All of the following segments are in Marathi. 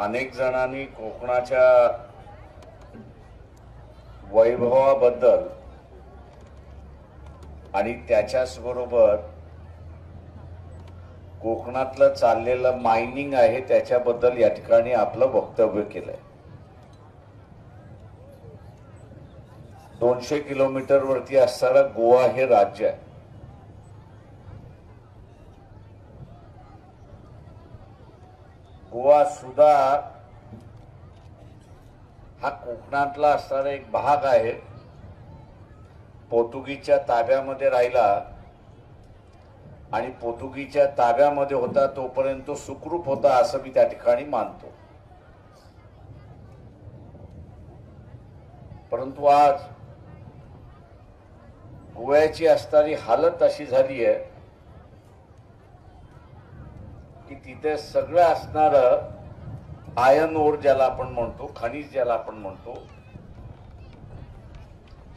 अनेक जणांनी कोकणाच्या वैभवाबद्दल आणि त्याच्याच बरोबर कोकणातलं चाललेलं मायनिंग आहे त्याच्याबद्दल या ठिकाणी आपलं वक्तव्य केलंय. दोनशे किलोमीटर वरती असणारं गोवा हे राज्य आहे. गोवा सुद्धा हा कोकणातला असणारा एक भाग आहे. पोर्तुगीजच्या ताब्यामध्ये राहिला आणि पोर्तुगीजच्या ताब्यामध्ये होता तोपर्यंत तो सुखरूप होता असं मी त्या ठिकाणी मानतो. परंतु आज गोव्याची असणारी हालत अशी झाली आहे की तिथे सगळं असणार आयन ओर ज्याला आपण म्हणतो खनिज ज्याला आपण म्हणतो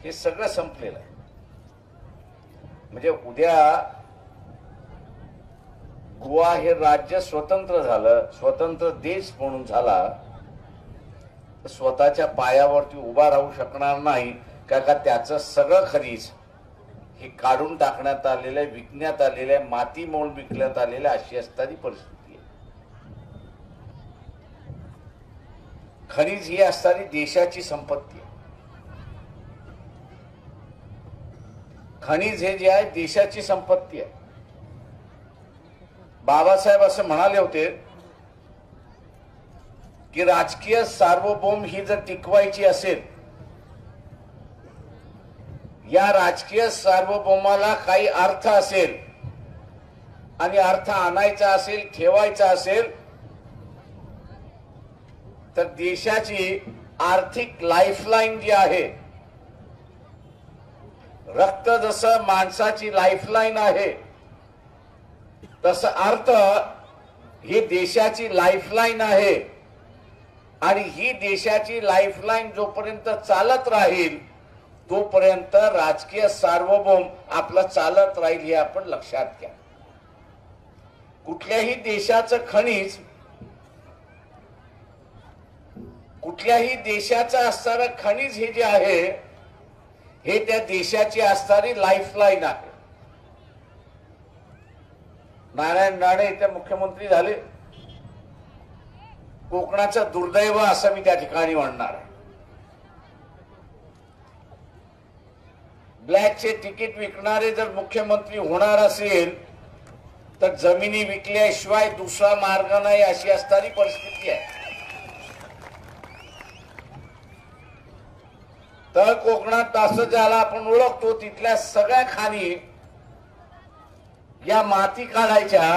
हे सगळं संपलेलं आहे. म्हणजे उद्या गोवा हे राज्य स्वतंत्र झालं स्वतंत्र देश म्हणून झाला तर स्वतःच्या पायावरती उभा राहू शकणार नाही का का त्याचं सगळं खनिज हे काढून टाकण्यात आलेलं आहे विकण्यात आलेलं आहे माती मोल विकण्यात आलेलं आहे अशी असणारी परिस्थिती आहे. खनिज ही असणारी देशाची संपत्ती आहे. खनिज हे जे आहे देशाची संपत्ती आहे. बाबासाहेब असं म्हणाले होते की राजकीय सार्वभौम ही जर टिकवायची असेल या राजकीय सार्वभौमाला काही अर्थ असेल आणि अर्थ आणायचा असेल ठेवायचा असेल तर देशाची आर्थिक लाईफलाईन जी आहे रक्त जसं माणसाची लाईफलाईन आहे तसं अर्थ ही देशाची लाईफलाईन आहे. आणि ही देशाची लाईफलाईन जोपर्यंत चालत राहील तोपर्यंत राजकीय सार्वभौम आपलं चालत राहील हे आपण लक्षात घ्या. कुठल्याही देशाचं खनिज कुठल्याही देशाचं असणारं खनिज हे जे आहे हे त्या देशाची असणारी लाईफलाईन आहे. नारायण राणे त्या मुख्यमंत्री झाले. कोकणाचं दुर्दैव असं मी त्या ठिकाणी म्हणणार आहे. ब्लॅकचे तिकीट विकणारे जर मुख्यमंत्री होणार असेल तर जमिनी विकल्याशिवाय दुसरा मार्ग नाही अशी असणारी परिस्थिती आहे. तर कोकणात असं ज्याला आपण ओळखतो तिथल्या सगळ्या खाणी या माती काढायच्या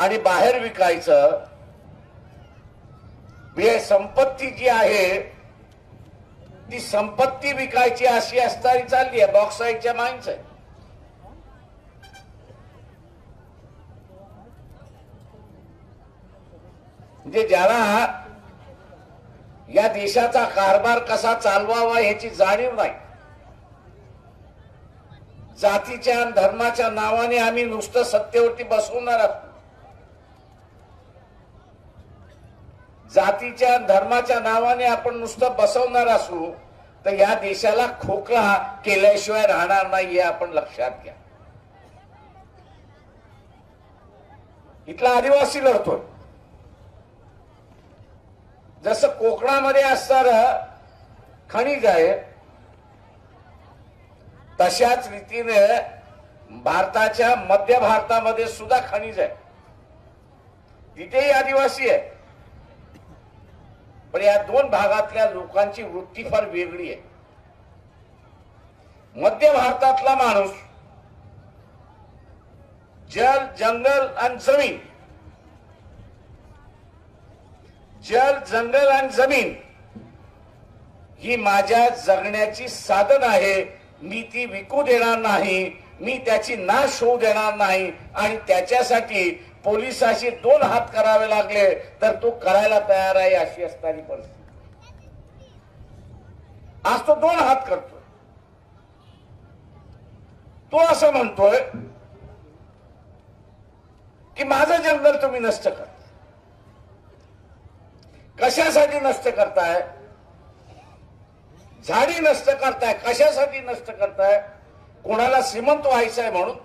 आणि बाहेर विकायचं. हे संपत्ती जी आहे ती संपत्ती विकायची अशी असणारी चालली आहे बॉक्साईडच्या माइन्स आहे म्हणजे ज्याला या देशाचा कारभार कसा चालवावा याची जाणीव नाही. जातीच्या धर्माच्या नावाने आम्ही नुसतं सत्तेवरती बसवणार आहोत. जातीच्या धर्माच्या नावाने आपण नुसतं बसवणार असू तर या देशाला खोकला केल्याशिवाय राहणार नाही हे आपण लक्षात घ्या. इथला आदिवासी लढतोय. जसं कोकणामध्ये असणार खनिज आहे तशाच रीतीने भारताच्या मध्य भारतामध्ये सुद्धा खनिज आहे. तिथेही आदिवासी आहे. पण या दोन भागातल्या लोकांची वृत्ती फार वेगळी आहे. मध्य भारतातला माणूस जल जंगल आणि जमीन जल जंगल आणि जमीन ही माझ्या जगण्याची साधन आहे. मी ती विकू देणार नाही मी त्याची नाश होऊ देणार नाही आणि त्याच्यासाठी पोलिसाशी दोन हात करावे लागले तर तो करायला तयार आहे अशी असणारी परिस्थिती. आज तो दोन हात करतोय. तो असं म्हणतोय की माझं जंगल तुम्ही नष्ट करता कशासाठी नष्ट करताय? झाडी नष्ट करताय. कशासाठी नष्ट करताय? कोणाला श्रीमंत व्हायचंय म्हणून?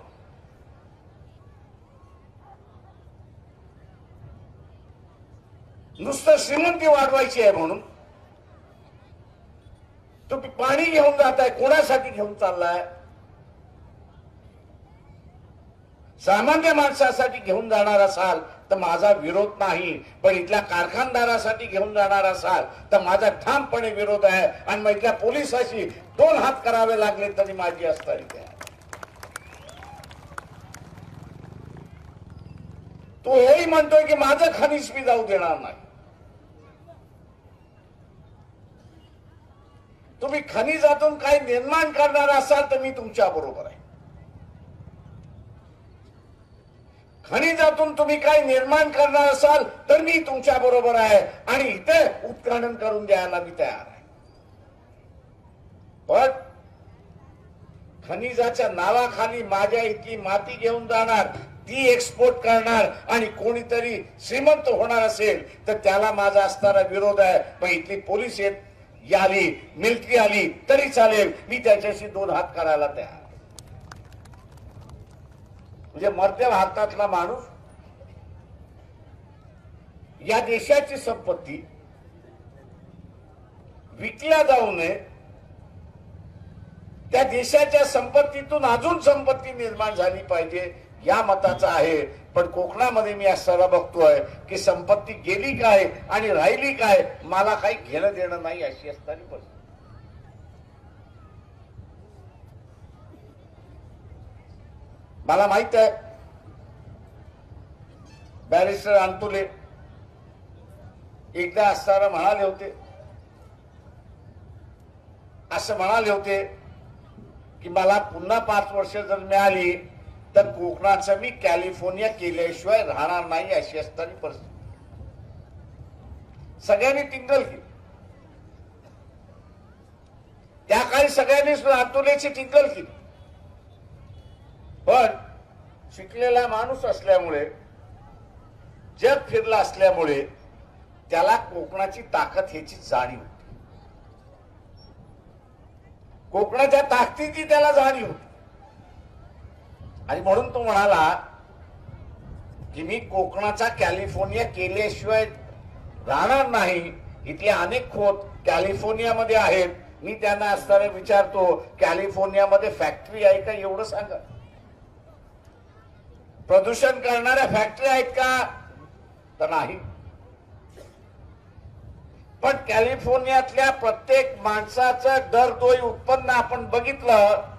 नुसतं श्रीमंती वाढवायची आहे म्हणून. तुम्ही पाणी घेऊन जाताय कोणासाठी घेऊन चाललाय? सामान्य माणसासाठी घेऊन जाणार असाल तर माझा विरोध नाही. पण इथल्या कारखानदारासाठी घेऊन जाणार असाल तर माझा ठामपणे विरोध आहे. आणि मग इथल्या पोलिसाशी दोन हात करावे लागले तरी माझी असणारी तो हेही म्हणतोय की माझं खनिज मी जाऊ देणार नाही. तुम्ही खनिजातून काही निर्माण करणार असाल तर मी तुमच्या बरोबर आहे. खनिजातून तुम्ही काही निर्माण करणार असाल तर मी तुमच्या बरोबर आहे आणि इथे उत्खनन करून द्यायला मी तयार आहे. पण खनिजाच्या नावाखाली माझ्या इथली माती घेऊन जाणार ती एक्सपोर्ट करणार आणि कोणीतरी श्रीमंत होणार असेल तर त्याला माझा असणारा विरोध आहे. मग इथली पोलीस येत यावी मिलिटरी आली तरी चालेल. मी त्याच्याशी दोन हात करायला तयार. म्हणजे मध्य भारतातला माणूस या देशाची संपत्ती विकल्या जाऊ नये त्या देशाच्या संपत्तीतून अजून संपत्ती निर्माण झाली पाहिजे या मताचा आहे. पण कोकणामध्ये मी असताना बघतोय की संपत्ती गेली काय आणि राहिली काय मला काही घेणं देणं नाही अशी असताना पण मला माहीत आहे. बॅरिस्टर अंतुले एकदा असताना म्हणाले होते. असं म्हणाले होते की मला पुन्हा पाच वर्ष जर मिळाली तर कोकणाचं मी कॅलिफोर्निया केल्याशिवाय राहणार नाही अशी असताना परिस्थिती. सगळ्यांनी टिंगल केली. त्या काळी सगळ्यांनी अतुलेची टिंगल केली. पण शिकलेला माणूस असल्यामुळे जग फिरला असल्यामुळे त्याला कोकणाची ताकद ह्याची जाणीव होती. कोकणाच्या ताकदीची त्याला जाणीव होती. आणि म्हणून तो म्हणाला की मी कोकणाचा कॅलिफोर्निया केल्याशिवाय राहणार नाही. इथले अनेक खोत कॅलिफोर्नियामध्ये आहेत. मी त्यांना असताना विचारतो कॅलिफोर्नियामध्ये फॅक्टरी आहे का? एवढं सांगा. प्रदूषण करणाऱ्या फॅक्टरी आहेत का? तर नाही. पण कॅलिफोर्नियातल्या प्रत्येक माणसाचं तोही उत्पन्न आपण बघितलं.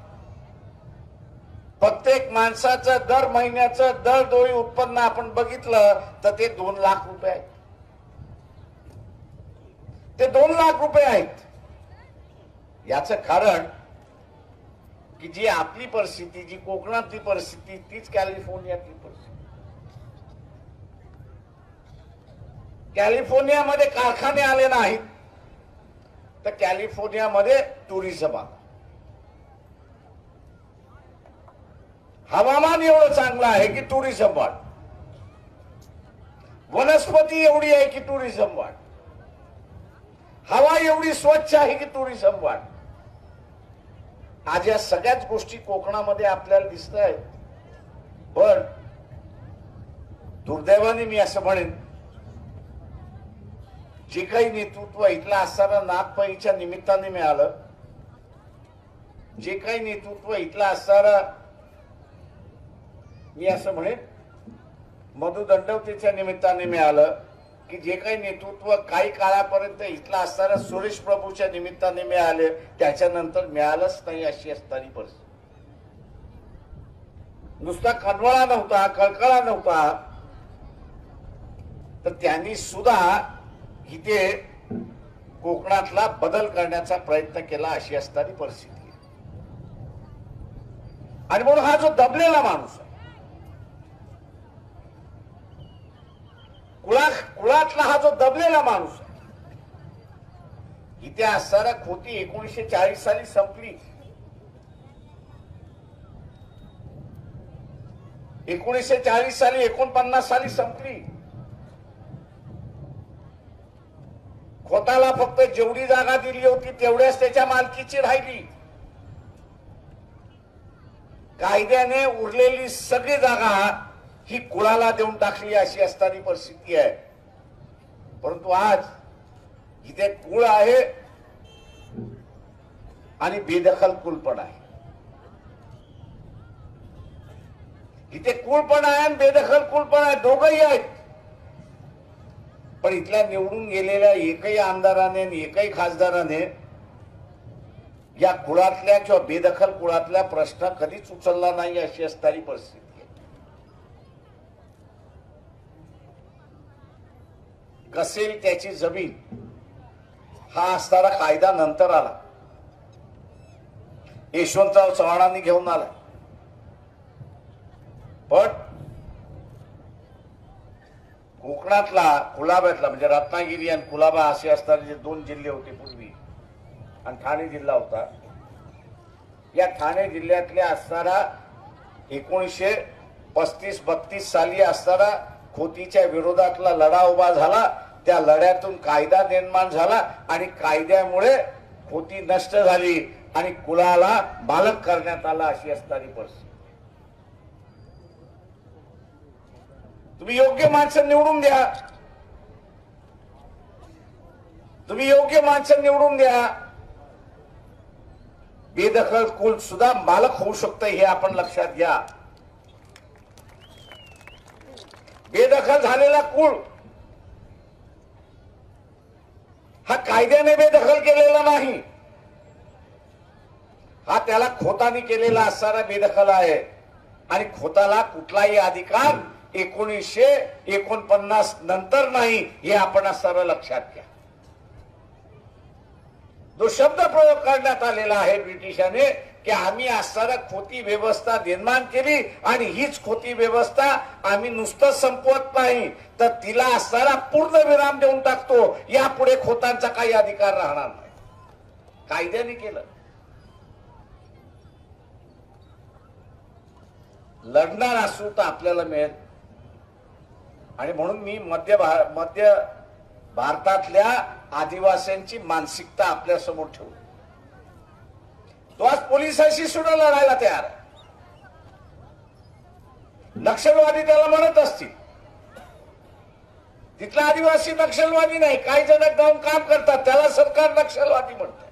प्रत्येक माणसाचं दर महिन्याचं दरडोई उत्पन्न आपण बघितलं तर ते दोन लाख रुपये आहेत. ते दोन लाख रुपये आहेत. याचं कारण की जी आपली परिस्थिती जी कोकणातली परिस्थिती तीच कॅलिफोर्नियातली परिस्थिती. कॅलिफोर्नियामध्ये कारखाने आले नाहीत. तर कॅलिफोर्नियामध्ये टुरिझम आला. हवामान एवढं चांगलं आहे की टुरिझम वाढ. वनस्पती एवढी आहे की टुरिझम वाढ. हवा एवढी स्वच्छ आहे की टुरिझम वाढ. आज या सगळ्याच गोष्टी कोकणामध्ये आपल्याला दिसत आहेत. पण दुर्दैवाने मी असं म्हणेन जे काही नेतृत्व इथलं असताना नागपाईच्या निमित्ताने मिळालं जे काही नेतृत्व इथलं असताना मी असं म्हणेन मधु दंडवतेच्या निमित्ताने मिळालं की जे काही नेतृत्व काही काळापर्यंत इथलं असणाऱ्या सुरेश प्रभूच्या निमित्ताने मिळाले त्याच्यानंतर मिळालंच नाही अशी असणारी परिस्थिती. नुसता कनवळा नव्हता कळकळा नव्हता. तर त्यांनी सुद्धा इथे कोकणातला बदल करण्याचा प्रयत्न केला अशी असणारी परिस्थिती आणि म्हणून हा जो दबलेला माणूस आहे कुळा समाजातला हा जो दबलेला माणूस आहे इथे असणारा खोती एकोणीसशे चाळीस साली संपली. एकोणीसशे चाळीस साली एकोणपन्नास साली संपली. खोताला फक्त जेवढी जागा दिली होती तेवढ्याच त्याच्या मालकीची राहिली. कायद्याने उरलेली सगळी जागा ही कुळाला देऊन टाकली अशी असणारी परिस्थिती आहे. परंतु आज इथे कुळ आहे आणि बेदखल कुल पण आहे. इथे कुळ पण आहे आणि बेदखल कुल पण आहे दोघही आहेत. पण इथल्या निवडून गेलेल्या एकही आमदाराने आणि एकही खासदाराने या कुळातल्या किंवा बेदखल कुळातल्या प्रश्न कधीच उचलला नाही अशी असणारी परिस्थिती. कसेल त्याची जमीन? हा असणारा कायदा नंतर आला. यशवंतराव चव्हाणांनी घेऊन आला. पण कोकणातला कुलाब्यातला म्हणजे रत्नागिरी आणि कुलाबा असे असणारे जे दोन जिल्हे होते पूर्वी आणि ठाणे जिल्हा होता या ठाणे जिल्ह्यातल्या असणारा एकोणीसशे पस्तीस बत्तीस साली असणारा खोतीच्या विरोधातला लढा उभा झाला. त्या लढ्यातून कायदा निर्माण झाला आणि कायद्यामुळे होती नष्ट झाली आणि कुलाला बालक करण्यात आला अशी असणारी परिस्थिती. तुम्ही योग्य माणसं निवडून द्या. तुम्ही योग्य माणसं निवडून द्या. बेदखल कुल सुद्धा मालक होऊ शकतं हे आपण लक्षात घ्या. बेदखल झालेला कुळ हा कायद्याने बेदखल केलेला नाही. हा त्याला खोताने केलेला असणारा बेदखल आहे. आणि खोताला कुठलाही अधिकार एकोणीसशे एकोणपन्नास नंतर नाही हे आपण असणारा लक्षात घ्या. जो शब्द प्रयोग करण्यात आलेला आहे ब्रिटिशाने की आम्ही असणारा खोती व्यवस्था निर्माण केली आणि हीच खोती व्यवस्था आम्ही नुसतं संपवत नाही. तर तिला असणारा पूर्ण विराम देऊन टाकतो. यापुढे खोतांचा काही अधिकार राहणार नाही. कायद्याने केलं. लढणार असू तर आपल्याला मिळेल. आणि म्हणून मी मध्य भार, मध्य भारतातल्या आदिवासींची मानसिकता आपल्यासमोर ठेवू. तो आज पोलिसांशी सुद्धा लढायला तयार आहे. नक्षलवादी त्याला म्हणत असतील. तिथला आदिवासी नक्षलवादी नाही काही जण जाऊन काम करतात त्याला सरकार नक्षलवादी म्हणत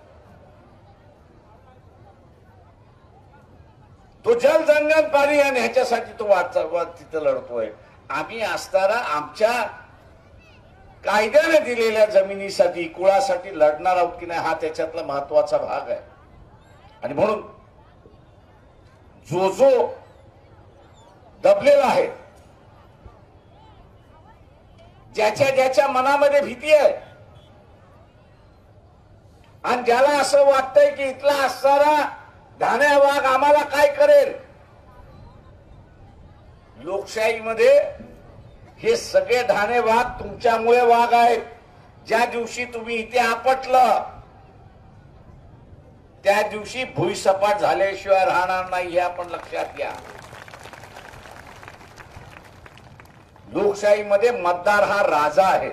तो जल जंगल पाणी आणि ह्याच्यासाठी तो वाद वाद तिथं लढतोय. आम्ही असताना आमच्या कायद्याने दिलेल्या जमिनीसाठी कुळासाठी लढणार आहोत की नाही हा त्याच्यातला महत्त्वाचा भाग आहे. आणि म्हणून जो जो दबलेला आहे ज्याच्या ज्याच्या मनामध्ये भीती आहे आणि ज्याला असं वाटतंय की इथला असणारा धाण्या वाघ आम्हाला काय करेल? लोकशाहीमध्ये हे सगळे धाणे वाघ तुमच्यामुळे वाघ आहेत. ज्या दिवशी तुम्ही इथे आपटलं त्या दिवशी भुईसपाट झाल्याशिवाय राहणार नाही हे आपण लक्षात घ्या. लोकशाहीमध्ये मतदार हा राजा आहे.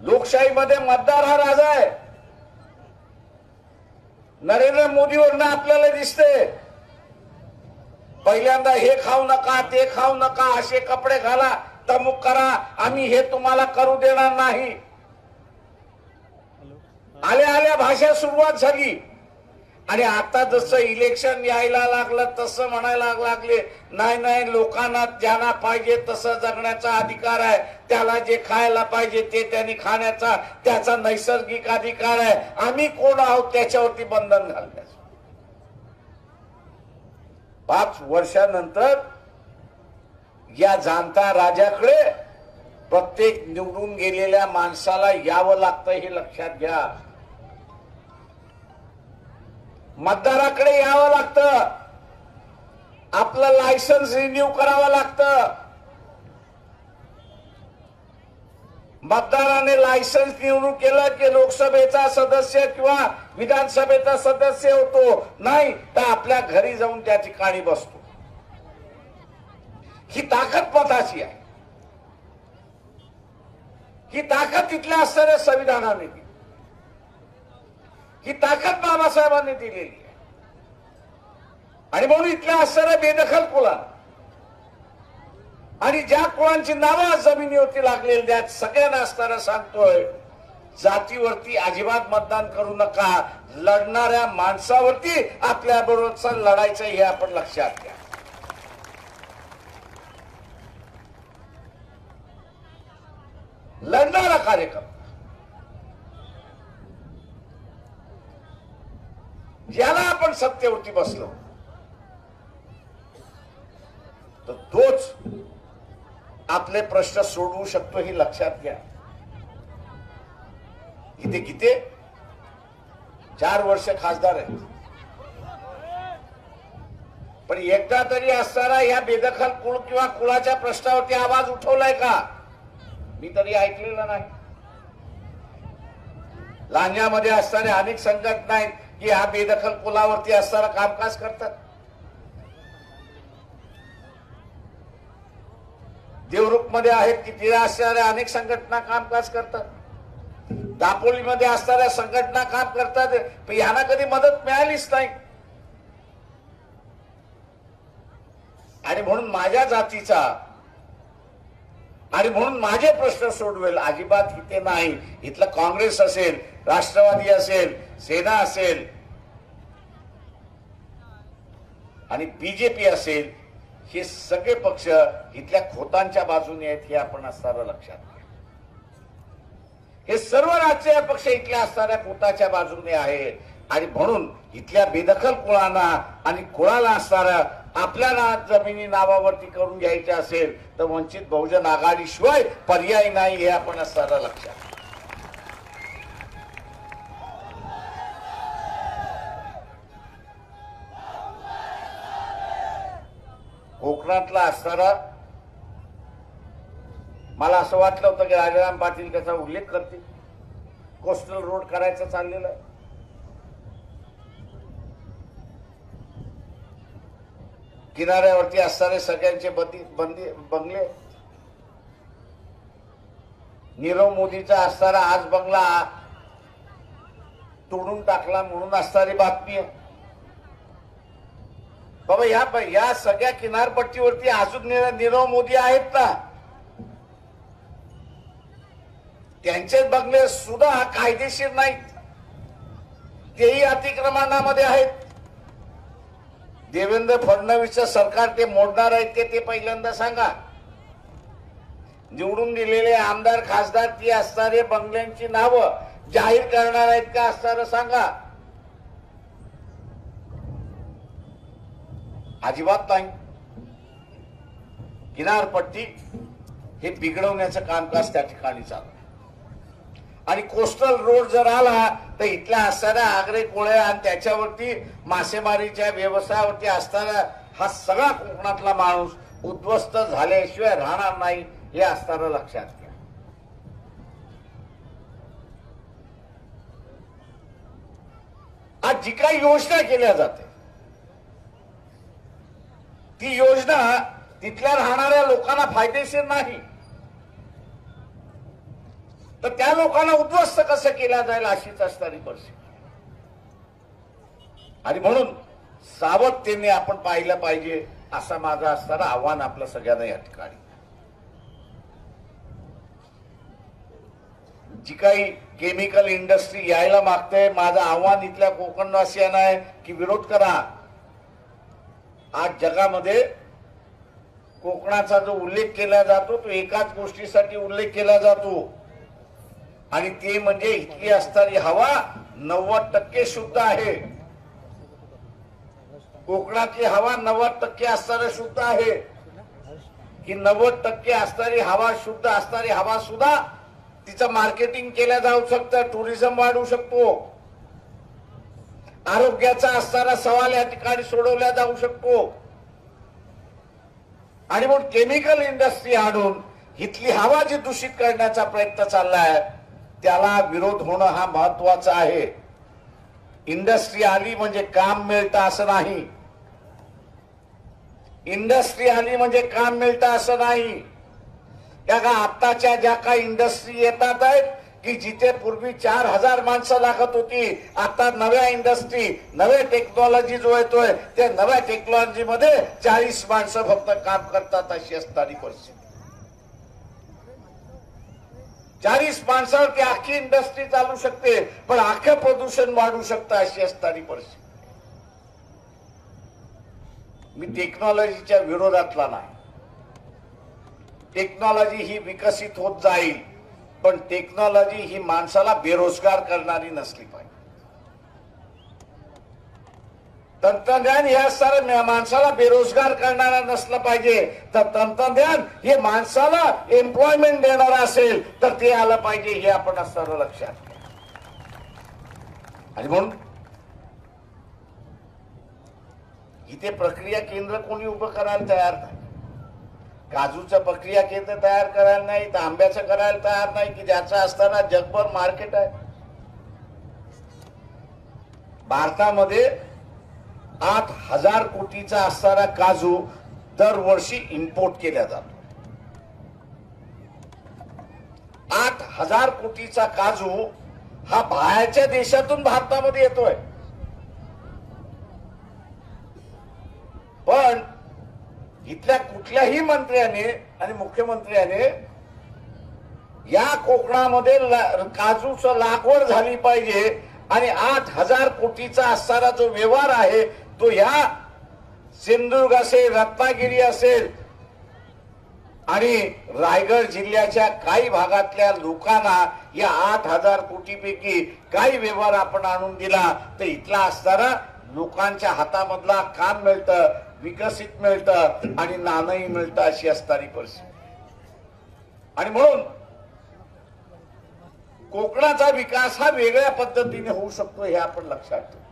लोकशाहीमध्ये मतदार हा राजा आहे. नरेंद्र मोदीवरनं आपल्याला दिसते पहिल्यांदा हे खाऊ नका ते खाऊ नका असे कपडे घाला तमुक करा आम्ही हे तुम्हाला करू देणार नाही. आल्या आल्या भाषा सुरुवात झाली. आणि आता जसं इलेक्शन यायला लागलं तसं म्हणायला लागले नाही नाही लोकांना ज्यांना पाहिजे तसं जगण्याचा अधिकार आहे त्याला जे खायला पाहिजे ते त्यांनी खाण्याचा त्याचा नैसर्गिक अधिकार आहे. आम्ही कोण आहोत त्याच्यावरती बंधन घालण्याचं? पाच वर्षानंतर या जाणता राजाकडे प्रत्येक निवडून गेलेल्या माणसाला यावं लागतं हे लक्षात घ्या. मतदाराकडे यावं लागतं. आपलं लायसन्स रिन्यू करावं लागतं. मतदाराने लायसन्स निवडून केलं की लोकसभेचा सदस्य किंवा विधानसभेचा सदस्य होतो. नाही तर आपल्या घरी जाऊन त्या ठिकाणी बसतो. ही ताकद मताची आहे. ही ताकद तिथल्या असणाऱ्या संविधानाने दिली. ही ताकद बाबासाहेबांनी दिलेली आहे. आणि म्हणून इथल्या असणाऱ्या बेदखल कुला आणि ज्या कुळांची नावं जमिनीवरती लागलेली आहेत सगळ्यांना असणारा सांगतोय जातीवरती अजिबात मतदान करू नका. लढणाऱ्या माणसावरती आपल्या बरोबरचा लढायचं हे आपण लक्षात घ्या. लढणारा कार्यक्रम. ज्याला आपण सत्तेवरती बसलो तर तोच आपले प्रश्न सोडवू शकतो हे लक्षात घ्या. ते किती? चार वर्ष खासदार आहेत. पण एकदा तरी असताना या बेदखल कुळ किंवा कुळाच्या प्रश्नावरती आवाज उठवलाय का? मी तरी ऐकलेलं नाही. लांजामध्ये असणारे अनेक संघटना आहेत की हा बेदखल कुलावरती असताना कामकाज करतात. देवरुखमध्ये आहेत की तिथे असणाऱ्या अनेक संघटना कामकाज करतात. दापोलीमध्ये असणाऱ्या संघटना काम करतात पण यांना कधी मदत मिळालीच नाही. आणि म्हणून माझ्या जातीचा आणि म्हणून माझे प्रश्न सोडवेल. अजिबात इथे नाही. इथलं काँग्रेस असेल राष्ट्रवादी असेल सेना असेल आणि बीजेपी असेल हे सगळे पक्ष इथल्या खोतांच्या बाजूने आहेत हे आपण असताना लक्षात हे सर्व राजकीय पक्ष इथल्या असणाऱ्या खोताच्या बाजूने आहेत. आणि म्हणून इथल्या बेदखल कुळांना आणि कुळाला असणाऱ्या आपल्या ना जमिनी नावावरती करून घ्यायचे असेल तर वंचित बहुजन आघाडीशिवाय पर्याय नाही हे आपण असताना लक्षात कोकणातला असणारा मला असं वाटलं होतं की राजाराम पाटील त्याचा उल्लेख करतील. कोस्टल रोड करायचं चाललेलं आहे. किनाऱ्यावरती असणारे सगळ्यांचे बंदी बंदी बंगले. नीरव मोदीचा असणारा आज बंगला तोडून टाकला म्हणून असणारी बातमी आहे. बाबा या या सगळ्या किनारपट्टीवरती अजून नीरव मोदी आहेत ना? त्यांचे बंगले सुद्धा कायदेशीर नाहीत. तेही अतिक्रमणामध्ये आहेत. देवेंद्र फडणवीसचं सरकार ते मोडणार आहेत ते ते पहिल्यांदा सांगा. निवडून दिलेले आमदार खासदार ती असणारे बंगल्यांची नावं जाहीर करणार आहेत का असणार सांगा. अजिबात नाही. किनारपट्टी हे बिघडवण्याचं कामकाज त्या ठिकाणी चालू. आणि कोस्टल रोड जर आला तर इथल्या असणाऱ्या आग्रे कोळ्या आणि त्याच्यावरती मासेमारीच्या व्यवसायावरती असणारा हा सगळा कोकणातला माणूस उद्ध्वस्त झाल्याशिवाय राहणार नाही हे असताना लक्षात घ्या. आज जी काही योजना केल्या जाते ती योजना तिथल्या राहणाऱ्या लोकांना फायदेशीर नाही. तर त्या लोकांना उद्ध्वस्त कसं केला जाईल अशीच असणारी परिस्थिती. आणि म्हणून सावधतेने आपण पाहिलं पाहिजे असं माझा असणारा आव्हान आपलं सगळ्यांना या ठिकाणी. जी काही केमिकल इंडस्ट्री यायला मागते माझं आव्हान इथल्या कोकणवासियांना आहे की विरोध करा. आज जगामध्ये कोकणाचा जो उल्लेख केला जातो तो एकाच गोष्टीसाठी उल्लेख केला जातो. आणि ते म्हणजे इथली असणारी हवा नव्वद टक्के शुद्ध आहे. कोकणातली हवा नव्वद टक्के असणारी शुद्ध आहे. ही नव्वद टक्के असणारी हवा शुद्ध असणारी हवा सुद्धा तिचं मार्केटिंग केल्या जाऊ शकतं टुरिझम वाढू शकतो. आरोग्याचा असणारा सवाल या ठिकाणी सोडवला जाऊ शकतो. आणि मग केमिकल इंडस्ट्री आणून इथली हवा जी दूषित करण्याचा प्रयत्न चाललाय त्याला विरोध होणं हा महत्त्वाचा आहे. इंडस्ट्री आली म्हणजे काम मिळतं असं नाही. इंडस्ट्री आली म्हणजे काम मिळतं असं नाही. त्या का आत्ताच्या ज्या काही इंडस्ट्री येतात आहेत की जिथे पूर्वी चार हजार माणसं लागत होती आता नव्या इंडस्ट्री नवे टेक्नॉलॉजी जो येतोय त्या नव्या टेक्नॉलॉजीमध्ये चाळीस माणसं फक्त काम करतात अशी असणारी परिस्थिती. चाळीस माणसावर आखी अख्खी इंडस्ट्री चालू शकते पण अख्खं प्रदूषण वाढू शकतं अशी असणारी परिस्थिती. मी टेक्नॉलॉजीच्या विरोधातला नाही. टेक्नॉलॉजी ही विकसित होत जाईल पण टेक्नॉलॉजी ही माणसाला बेरोजगार करणारी नसली पाहिजे. तंत्रज्ञान हे असणारं माणसाला बेरोजगार करणारा नसलं पाहिजे. तर तंत्रज्ञान हे माणसाला एम्प्लॉयमेंट देणार असेल तर ते आलं पाहिजे हे आपण असणारं लक्षात आणि म्हणून इथे प्रक्रिया केंद्र कोणी उभं करायला तयार नाही. काजूचं प्रक्रिया केंद्र तयार करायला नाही तर आंब्याचं करायला तयार नाही की ज्याचं असताना जगभर मार्केट आहे. भारतामध्ये आठ हजार कोटीचा असणारा काजू दरवर्षी इम्पोर्ट केला जातो. आठ हजार कोटीचा काजू हा बाहेरच्या देशातून भारतामध्ये येतोय. पण इथल्या कुठल्याही मंत्र्याने आणि मुख्यमंत्र्याने या कोकणामध्ये काजूच लागवड झाली पाहिजे आणि आठ हजार कोटीचा असणारा जो व्यवहार आहे तो ह्या सिंधुदुर्ग असेल रत्नागिरी असेल आणि रायगड जिल्ह्याच्या काही भागातल्या लोकांना या आठ हजार कोटीपैकी काही व्यवहार आपण आणून दिला. तर इथला असताना लोकांच्या हातामधला काम मिळतं विकसित मिळतं आणि नाणंही मिळतं अशी असणारी परिस्थिती. आणि म्हणून कोकणाचा विकास हा वेगळ्या पद्धतीने होऊ शकतो हे आपण लक्षात ठेवू.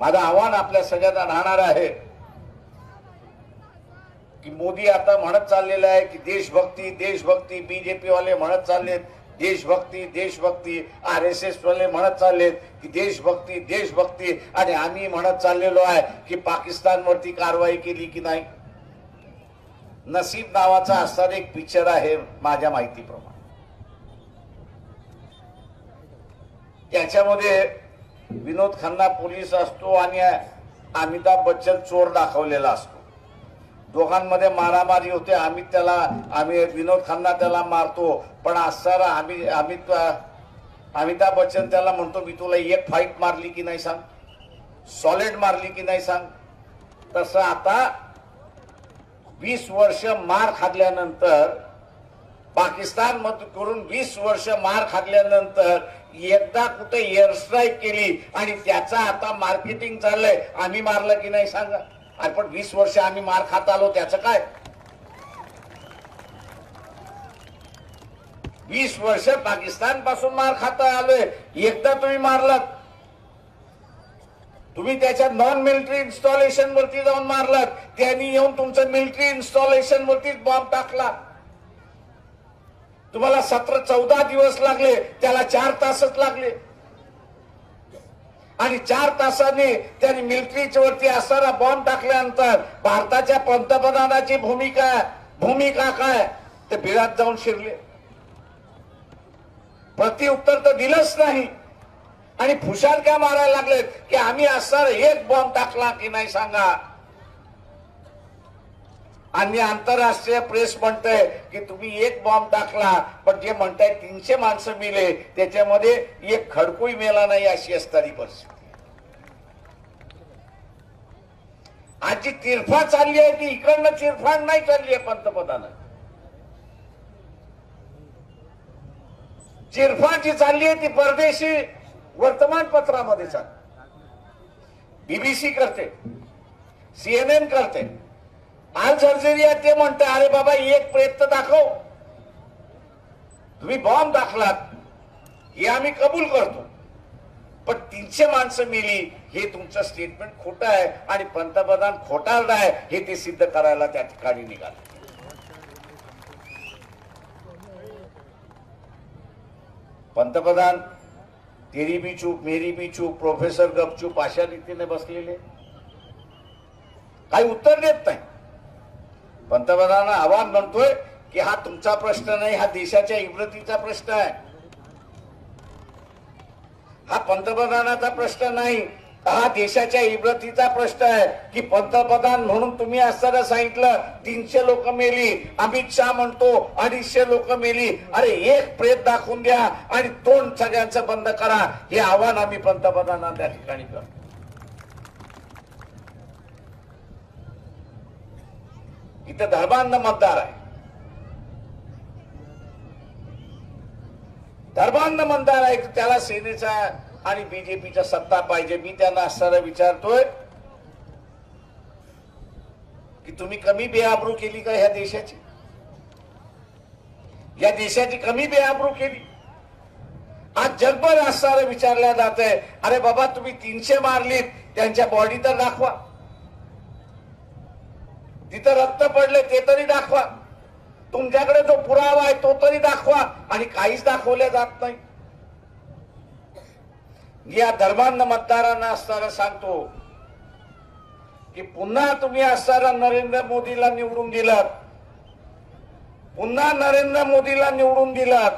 माझं आव्हान आपल्या सगळ्यांना राहणार आहे की मोदी आता म्हणत चाललेलं आहे की देशभक्ती देशभक्ती बीजेपी वाले म्हणत चाललेत देशभक्ती देशभक्ती आर एस एस वाले म्हणत चाललेत की देशभक्ती देशभक्ती. आणि आम्ही म्हणत चाललेलो आहे की पाकिस्तानवरती कारवाई केली की नाही? नसीब नावाचा असणारा एक पिक्चर आहे माझ्या माहितीप्रमाणे. त्याच्यामध्ये विनोद खन्ना पोलीस असतो आणि अमिताभ बच्चन चोर दाखवलेला असतो. दोघांमध्ये मारामारी होते. आम्ही त्याला आम्ही विनोद खन्ना त्याला मारतो. पण असताना आम्ही अमित अमिताभ बच्चन त्याला म्हणतो मी तुला एक फाईट मारली की नाही सांग? सॉलिड मारली की नाही सांग? तसं आता वीस वर्ष मार खाल्ल्यानंतर पाकिस्तान मत करून वीस वर्ष मार खाल्ल्यानंतर एकदा कुठे एअर स्ट्राईक केली आणि त्याचा आता मार्केटिंग चाललंय. आम्ही मारलं की नाही सांगा. अरे पण वीस वर्ष आम्ही मार खात आलो त्याचं काय? वीस वर्ष पाकिस्तानपासून मार खाता आलोय. एकदा तुम्ही मारलात. तुम्ही त्याच्या नॉन मिलिटरी इन्स्टॉलेशन वरती जाऊन मारलात. त्यांनी येऊन तुमचं मिलिटरी इन्स्टॉलेशन वरतीच बॉम्ब टाकला. तुम्हाला सतरा चौदा दिवस लागले त्याला चार तासच लागले. आणि चार तासांनी त्यांनी मिलिटरीच्या वरती असणारा बॉम्ब टाकल्यानंतर भारताच्या पंतप्रधानाची भूमिका भूमिका काय? ते बिळात जाऊन शिरले. प्रतिउत्तर तर दिलंच नाही. आणि फुशाल काय मारायला लागलेत? की आम्ही असणार एक बॉम्ब टाकला की नाही सांगा? आणि आंतरराष्ट्रीय प्रेस म्हणतंय की तुम्ही एक बॉम्ब टाकला पण जे म्हणताय तीनशे माणसं मिले त्याच्यामध्ये एक खडकूही मेला नाही अशी असणारी परिस्थिती. आजची तिरफा चालली आहे ती इकडनं चिरफाड नाही चालली आहे पंतप्रधान चिरफा जी चालली आहे ती परदेशी वर्तमानपत्रामध्ये चालली. बीबीसी करते. सीएनएन करते. आज जर्जरिया ते म्हणते अरे बाबा एक प्रयत्न दाखव. तुम्ही बॉम्ब दाखलात हे आम्ही कबूल करतो. पण तीनशे माणसं मिली हे तुमचं स्टेटमेंट खोटं आहे आणि पंतप्रधान खोटारडा आहे हे ते सिद्ध करायला त्या ठिकाणी निघाले. पंतप्रधान तेरी बी चूप मेरी बी चूप प्रोफेसर गपचूप अशा रीतीने बसलेले. काही उत्तर देत नाही. पंतप्रधान आव्हान म्हणतोय की हा तुमचा प्रश्न नाही हा देशाच्या इब्रतीचा प्रश्न आहे. हा पंतप्रधानाचा प्रश्न नाही हा देशाच्या इब्रतीचा प्रश्न आहे की पंतप्रधान म्हणून तुम्ही असताना सांगितलं तीनशे लोक मेली अमित शहा म्हणतो अडीचशे लोक मेली. अरे एक प्रेत दाखवून द्या आणि तोंड सगळ्यांचं बंद करा. हे आव्हान आम्ही पंतप्रधानांना त्या ठिकाणी करतो. इथं धर्मांध मतदार आहे. धर्मांध मतदार आहे त्याला सेनेचा आणि बीजेपीचा सत्ता पाहिजे. मी त्यांना असताना विचारतोय की तुम्ही कमी बेआबरू केली का ह्या देशाची? या देशाची कमी बेआबरू केली. आज जगभर असणारं विचारल्या जात आहे अरे बाबा तुम्ही तीनशे मारलीत त्यांच्या बॉडी तर दाखवा. तिथं रक्त पडले ते तरी दाखवा. तुमच्याकडे जो पुरावा आहे तो तरी दाखवा आणि काहीच दाखवल्या जात नाही. या धर्मांध मतदारांना असणारा सांगतो की पुन्हा तुम्ही असणारा नरेंद्र मोदीला निवडून दिलात. पुन्हा नरेंद्र मोदीला निवडून दिलात.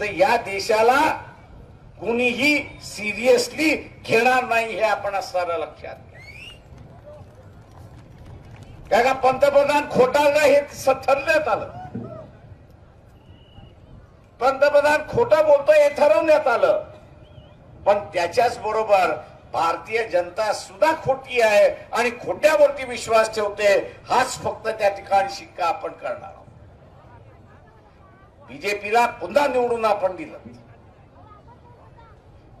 तर या देशाला कुणीही सिरियसली घेणार नाही हे आपण असणारा लक्षात काय का पंतप्रधान खोटारडा हे ठरण्यात ठरवण्यात आलं. पंतप्रधान खोटं बोलतोय हे ठरवण्यात आलं. पण त्याच्याच बरोबर भारतीय जनता सुद्धा खोटी आहे आणि खोट्यावरती विश्वास ठेवते हाच फक्त त्या ठिकाणी शिक्का आपण करणार आहोत. बीजेपीला पुन्हा निवडून आपण दिलं.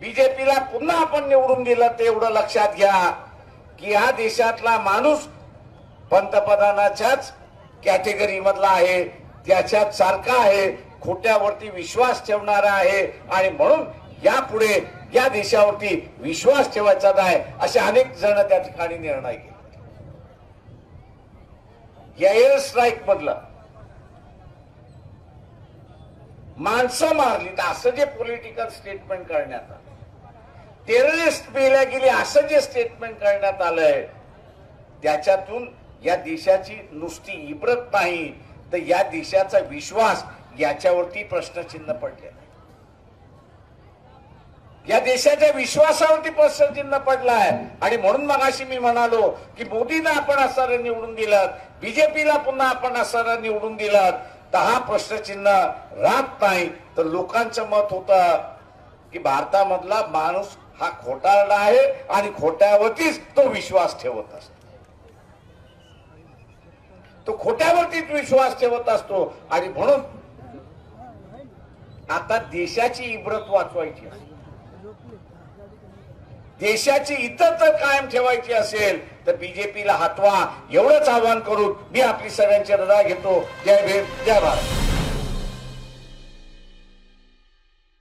बीजेपीला पुन्हा आपण निवडून दिलं ते एवढं लक्षात घ्या की हा देशातला माणूस पंतप्रधानाच्याच कॅटेगरी मधला आहे. त्याच्यात सारखा आहे. खोट्यावरती विश्वास ठेवणारा आहे. आणि म्हणून यापुढे या देशावरती विश्वास ठेवायचा नाही असे अनेक जण त्या ठिकाणी निर्णय घेत या एअर स्ट्राईक मधलं माणसं मारली तर असं जे पॉलिटिकल स्टेटमेंट करण्यात आलं. टेररिस्ट मेल्या गेली असं जे स्टेटमेंट करण्यात आलंय त्याच्यातून या देशाची नुसती इब्रत नाही तर या देशाचा विश्वास याच्यावरती प्रश्नचिन्ह पडले या देशाच्या विश्वासावरती प्रश्नचिन्ह पडला आहे. आणि म्हणून मगाशी मी म्हणालो की मोदींना आपण असणारा निवडून दिलं बीजेपीला पुन्हा आपण असणारा निवडून दिलं तर हा प्रश्नचिन्ह राहत नाही. तर लोकांचं मत होतं की भारतामधला माणूस हा खोटारडा आहे आणि खोट्यावरतीच तो विश्वास ठेवत असतो. तो खोट्यावरतीच विश्वास ठेवत असतो. आणि म्हणून आता देशाची इब्रत वाचवायची देशाची इतर तर कायम ठेवायची असेल तर बीजेपीला हातवा एवढंच आवाहन करून मी आपली सगळ्यांची रजा घेतो. जय भीम जय भारत.